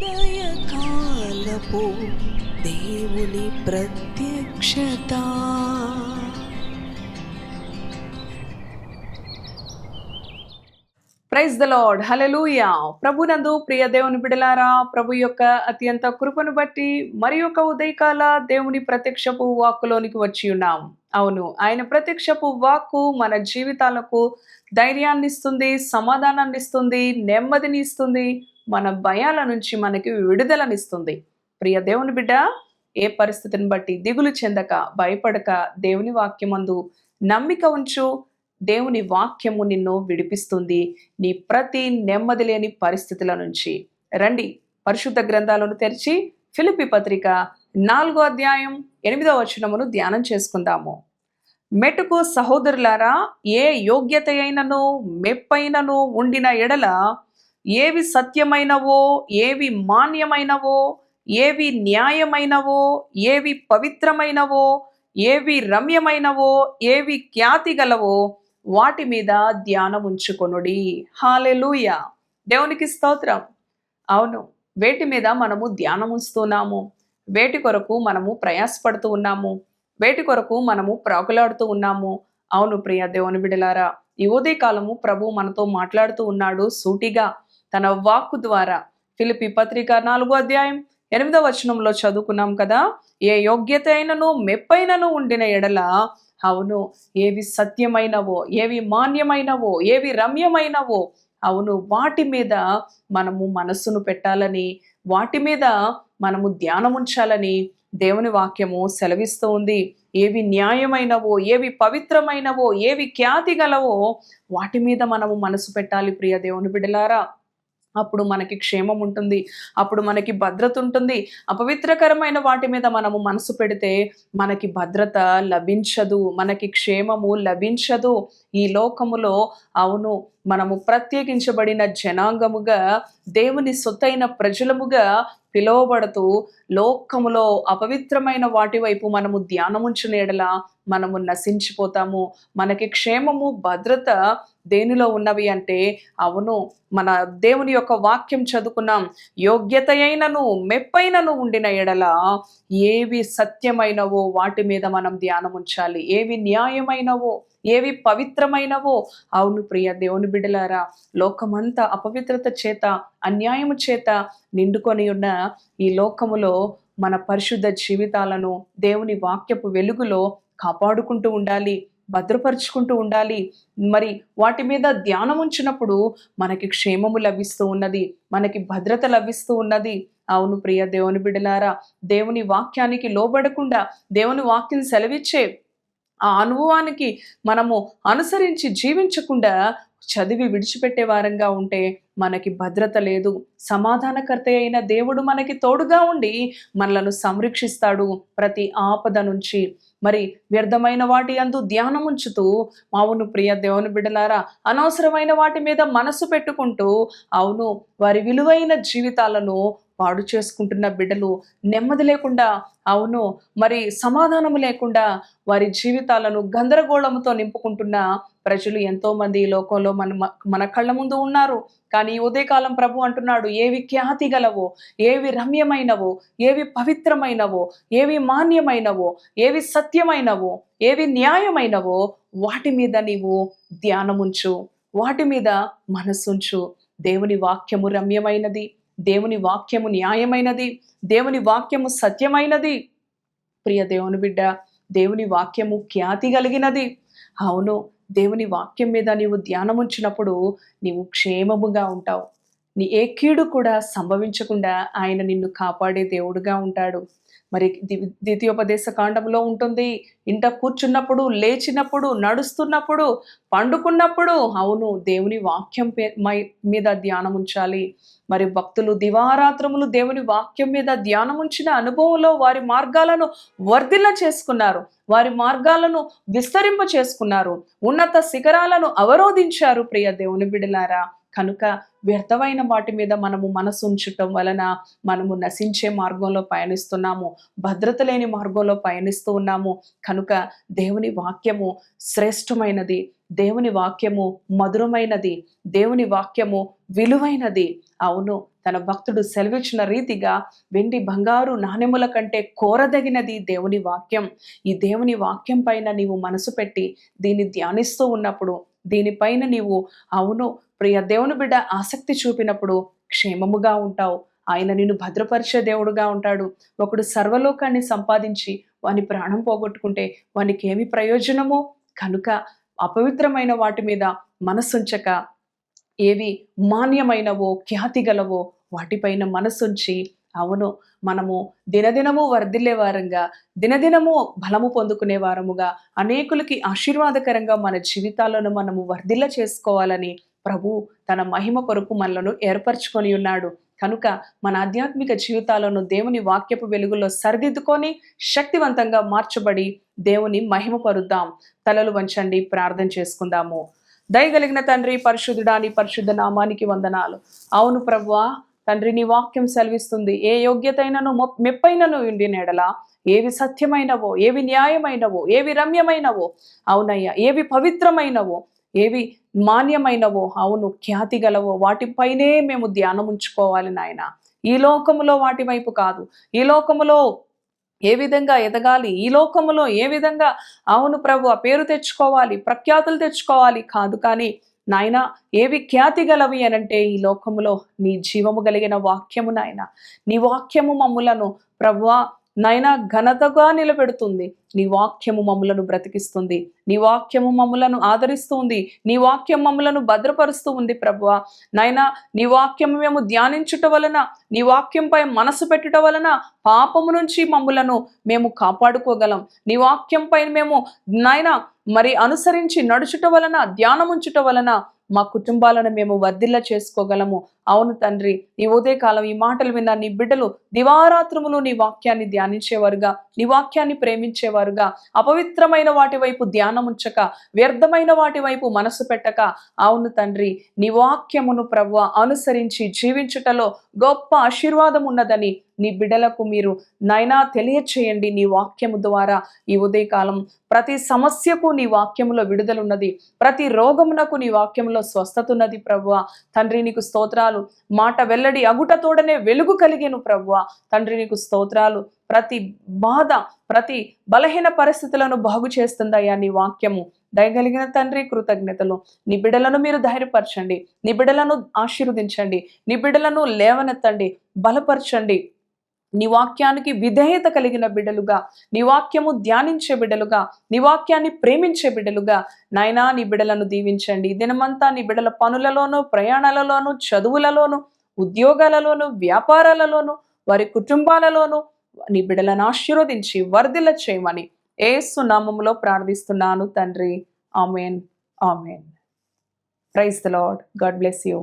ఉదయకాలపు దేవుని ప్రత్యక్షత. ప్రైజ్ ద లార్డ్ హలలుయా ప్రభునందు ప్రియ దేవుని బిడలారా ప్రభు యొక్క అత్యంత కృపను బట్టి మరి యొక్క ఉదయకాల దేవుని ప్రత్యక్షపు వాక్కులోనికి వచ్చి ఉన్నాం. అవును. ఆయన ప్రత్యక్షపు వాక్కు మన జీవితాలకు ధైర్యాన్ని ఇస్తుంది సమాధానాన్ని ఇస్తుంది నెమ్మదిని ఇస్తుంది మన భయాల నుంచి మనకి విడుదలనిస్తుంది. ప్రియ దేవుని బిడ్డ ఏ పరిస్థితిని బట్టి దిగులు చెందక భయపడక దేవుని వాక్యమందు నమ్మిక ఉంచు. దేవుని వాక్యము నిన్ను విడిపిస్తుంది. నీ ప్రతి నెమ్మది లేని పరిస్థితుల నుంచి. రండి. పరిశుద్ధ గ్రంథాలను తెరిచి ఫిలిపి పత్రిక నాలుగో అధ్యాయం ఎనిమిదో వచనమును ధ్యానం చేసుకుందాము. మెటుకు సహోదరులారా ఏ యోగ్యత అయినను మెప్పైనను ఉండిన ఎడల ఏవి సత్యమైనవో ఏవి మాన్యమైనవో ఏవి న్యాయమైనవో ఏవి పవిత్రమైనవో ఏవి రమ్యమైనవో ఏవి ఖ్యాతి గలవో వాటి మీద ధ్యానం ఉంచుకొనుడి. హాలెలూయ. దేవునికి స్తోత్రం. అవును వేటి మీద మనము ధ్యానం ఉంచుతున్నాము. వేటి కొరకు మనము ప్రయాసపడుతూ ఉన్నాము. వేటి కొరకు మనము ప్రాకులాడుతూ ఉన్నాము. అవును ప్రియ దేవుని బిడలారా ఈ ఉదయకాలము ప్రభు మనతో మాట్లాడుతూ ఉన్నాడు సూటిగా తన వాక్కు ద్వారా. ఫిలిపి పత్రిక నాలుగో అధ్యాయం ఎనిమిదో వచనంలో చదువుకున్నాం కదా ఏ యోగ్యత అయినను మెప్పైనను ఉండిన ఎడల అవును ఏవి సత్యమైనవో ఏవి మాన్యమైనవో ఏవి రమ్యమైనవో అవును వాటి మీద మనము మనస్సును పెట్టాలని వాటి మీద మనము ధ్యానం ఉంచాలని దేవుని వాక్యము సెలవిస్తూ ఉంది. ఏవి న్యాయమైనవో ఏవి పవిత్రమైనవో ఏవి ఖ్యాతి గలవో వాటి మీద మనము మనసు పెట్టాలి ప్రియ దేవుని బిడ్డలారా. అప్పుడు మనకి క్షేమం ఉంటుంది అప్పుడు మనకి భద్రత ఉంటుంది. అపవిత్రకరమైన వాటి మీద మనము మనసు పెడితే మనకి భద్రత లభించదు మనకి క్షేమము లభించదు. ఈ లోకములో అవును మనము ప్రత్యేకించబడిన జనాంగముగా దేవుని సొత్తైన ప్రజలముగా పిలువబడుతూ లోకములో అపవిత్రమైన వాటి వైపు మనము ధ్యానముంచిన ఎడల మనము నశించిపోతాము. మనకి క్షేమము భద్రత దేనిలో ఉన్నవి అంటే అవును మన దేవుని యొక్క వాక్యం చదువుకున్నాం. యోగ్యత అయినను మెప్పైనను ఉండిన ఎడల ఏవి సత్యమైనవో వాటి మీద మనం ధ్యానం ఉంచాలి ఏవి న్యాయమైనవో ఏవి పవిత్రమైనవో అవును ప్రియ దేవుని బిడలారా లోకమంతా అపవిత్రత చేత అన్యాయము చేత నిండుకొని ఉన్న ఈ లోకములో మన పరిశుద్ధ జీవితాలను దేవుని వాక్యపు వెలుగులో కాపాడుకుంటూ ఉండాలి భద్రపరుచుకుంటూ ఉండాలి. మరి వాటి మీద ధ్యానం ఉంచినప్పుడు మనకి క్షేమము లభిస్తూ ఉన్నది మనకి భద్రత లభిస్తూ ఉన్నది. అవును ప్రియ దేవుని బిడలారా దేవుని వాక్యానికి లోబడకుండా దేవుని వాక్యం సెలవిచ్చే ఆ అనుభవానికి మనము అనుసరించి జీవించకుండా చదివి విడిచిపెట్టే వారంగా ఉంటే మనకి భద్రత లేదు. సమాధానకర్త అయిన దేవుడు మనకి తోడుగా ఉండి మనలను సంరక్షిస్తాడు ప్రతి ఆపద నుంచి. మరి వ్యర్థమైన వాటి అందు ధ్యానం ఉంచుతూ అవును ప్రియ దేవుని బిడ్డలారా అనవసరమైన వాటి మీద మనసు పెట్టుకుంటూ అవును వారి విలువైన జీవితాలను పాడు చేసుకుంటున్న బిడ్డలు నెమ్మది లేకుండా అవును మరి సమాధానము లేకుండా వారి జీవితాలను గందరగోళముతో నింపుకుంటున్న ప్రజలు ఎంతోమంది ఈ లోకంలో మన మన కళ్ళ ముందు ఉన్నారు. కానీ ఉదయకాలం ప్రభు అంటున్నాడు ఏవి ఖ్యాతి గలవో ఏవి రమ్యమైనవో ఏవి పవిత్రమైనవో ఏవి మాన్యమైనవో ఏవి సత్యమైనవో ఏవి న్యాయమైనవో వాటి మీద నీవు ధ్యానముంచు వాటి మీద మనసుంచు. దేవుని వాక్యము రమ్యమైనది. దేవుని వాక్యము న్యాయమైనది దేవుని వాక్యము సత్యమైనది. ప్రియ దేవుని బిడ్డ దేవుని వాక్యము ఖ్యాతి కలిగినది. అవును దేవుని వాక్యం మీద నీవు ధ్యానం ఉంచినప్పుడు నీవు క్షేమముగా ఉంటావు. నీ ఏ కీడు కూడా సంభవించకుండా ఆయన నిన్ను కాపాడే దేవుడుగా ఉంటాడు. మరి ద్వితీయోపదేశ కాండంలో ఉంటుంది. ఇంట కూర్చున్నప్పుడు లేచినప్పుడు నడుస్తున్నప్పుడు పండుకున్నప్పుడు అవును దేవుని వాక్యం పే- మై- మీద ధ్యానం ఉంచాలి. మరి భక్తులు దివారాత్రములు దేవుని వాక్యం మీద ధ్యానం ఉంచిన అనుభవంలో వారి మార్గాలను వర్ధిల్ల చేసుకున్నారు. వారి మార్గాలను విస్తరింప చేసుకున్నారు. ఉన్నత శిఖరాలను అవరోధించారు ప్రియ దేవుని బిడలారా. కనుక వ్యర్థమైన వాటి మీద మనము మనసు ఉంచటం వలన మనము నశించే మార్గంలో పయనిస్తున్నాము. భద్రత లేని మార్గంలో పయనిస్తూ ఉన్నాము. కనుక దేవుని వాక్యము శ్రేష్టమైనది. దేవుని వాక్యము మధురమైనది. దేవుని వాక్యము విలువైనది. అవును తన భక్తుడు సెలవిచ్చిన రీతిగా వెండి బంగారు నాణెముల కంటే కోరదగినది దేవుని వాక్యం. ఈ దేవుని వాక్యం పైన నీవు మనసు పెట్టి దీన్ని ధ్యానిస్తూ ఉన్నప్పుడు దీనిపైన నీవు అవును ప్రియ దేవుని బిడ్డ ఆసక్తి చూపినప్పుడు క్షేమముగా ఉంటావు. ఆయన నిన్ను భద్రపరిచే దేవుడుగా ఉంటాడు. ఒకడు సర్వలోకాన్ని సంపాదించి వాని ప్రాణం పోగొట్టుకుంటే వానికి ఏమి ప్రయోజనమో? కనుక అపవిత్రమైన వాటి మీద మనసుంచక ఏవి మాన్యమైనవో ఖ్యాతి గలవో వాటిపైన మనసుంచి అవును. మనము దినదినము వర్ధిల్లే వారంగా దినదినము బలము పొందుకునే వారముగా అనేకులకి ఆశీర్వాదకరంగా మన జీవితాలను మనము వర్ధిల్ల చేసుకోవాలని ప్రభు తన మహిమ కొరకు మనలను ఏర్పరచుకొని ఉన్నాడు. కనుక మన ఆధ్యాత్మిక జీవితాలను దేవుని వాక్యపు వెలుగులో సరిదిద్దుకొని శక్తివంతంగా మార్చబడి దేవుని మహిమపరుద్దాం తలలు వంచండి ప్రార్థన చేసుకుందాము. దయగలిగిన తండ్రి పరిశుద్ధుడాని పరిశుద్ధ నామానికి వందనాలు. అవును ప్రభువా తండ్రి నీ వాక్యం సెలవిస్తుంది. ఏ యోగ్యతైనను మెప్పైనను ఉండి నెడల? ఏవి సత్యమైనవో ఏవి న్యాయమైనవో ఏవి రమ్యమైనవో? అవునయ్యా ఏవి పవిత్రమైనవో ఏవి మాన్యమైనవో? అవును ఖ్యాతి గలవో? వాటిపైనే మేము ధ్యానం ఉంచుకోవాలి నాయన. ఈ లోకములో వాటి వైపు కాదు. ఈ లోకములో ఏ విధంగా ఎదగాలి? ఈ లోకములో ఏ విధంగా? అవును ప్రభు ఆ పేరు తెచ్చుకోవాలి ప్రఖ్యాతులు తెచ్చుకోవాలి. కాదు కానీ నాయన ఏవి ఖ్యాతి గలవి అనంటే ఈ లోకములో నీ జీవము కలిగిన వాక్యము నాయన. నీ వాక్యము మమ్ములను ప్రభా నైనా ఘనతగా నిలబెడుతుంది. నీ వాక్యము మమ్ములను బ్రతికిస్తుంది. నీ వాక్యము మమ్ములను ఆదరిస్తుంది. నీ వాక్యం మమ్ములను భద్రపరుస్తూ ఉంది ప్రభువ. నైనా నీ వాక్యము మేము ధ్యానించుట వలన నీ వాక్యంపై మనసు పెట్టుట వలన పాపము నుంచి మమ్ములను మేము కాపాడుకోగలం. నీ వాక్యంపై మేము నైనా మరి అనుసరించి నడుచుట వలన ధ్యానముంచుట వలన మా కుటుంబాలను మేము వర్ధిల్ల చేసుకోగలము. అవును తండ్రి ఈ ఉదయకాలం ఈ మాటలు విన్న నీ బిడ్డలు దివారాత్రములు నీ వాక్యాన్ని ధ్యానించేవారుగా నీ వాక్యాన్ని ప్రేమించేవారుగా. అపవిత్రమైన వాటి వైపు ధ్యానం ఉంచక వ్యర్థమైన వాటి వైపు మనసు పెట్టక. అవును తండ్రి నీ వాక్యమును ప్రవ్వ అనుసరించి జీవించుటలో గొప్ప ఆశీర్వాదం ఉన్నదని నీ బిడ్డలకు మీరు నైనా తెలియచేయండి నీ వాక్యము ద్వారా. ఈ ఉదయకాలం ప్రతి సమస్యకు నీ వాక్యములో విడుదలున్నది ప్రతి రోగమునకు నీ వాక్యంలో స్వస్థత ఉన్నది ప్రభువ తండ్రి నీకు స్తోత్రాలు మాట వెల్లడి అగుటతోడనే వెలుగు కలిగేను ప్రభువ. తండ్రి నీకు స్తోత్రాలు. ప్రతి బాధ ప్రతి బలహీన పరిస్థితులను బాగు చేస్తుందయ్యా నీ వాక్యము. దయగలిగిన తండ్రి కృతజ్ఞతలు. నీ బిడ్డలను మీరు ధైర్యపరచండి. నీ బిడ్డలను ఆశీర్వదించండి. నీ బిడ్డలను లేవనెత్తండి. బలపరచండి. నీ వాక్యానికి విధేయత కలిగిన బిడ్డలుగా నీ వాక్యము ధ్యానించే బిడ్డలుగా నీ వాక్యాన్ని ప్రేమించే బిడ్డలుగా నాయనా నీ బిడ్డలను దీవించండి. దినమంతా నీ బిడ్డల పనులలోనూ ప్రయాణాలలోనూ చదువులలోనూ ఉద్యోగాలలోనూ వ్యాపారాలలోనూ వారి కుటుంబాలలోనూ నీ బిడ్డలను ఆశీర్వదించి వర్ధిల చేయమని ఏసు నామములో ప్రార్థిస్తున్నాను తండ్రి. Amen. Amen. Praise the lord God bless you.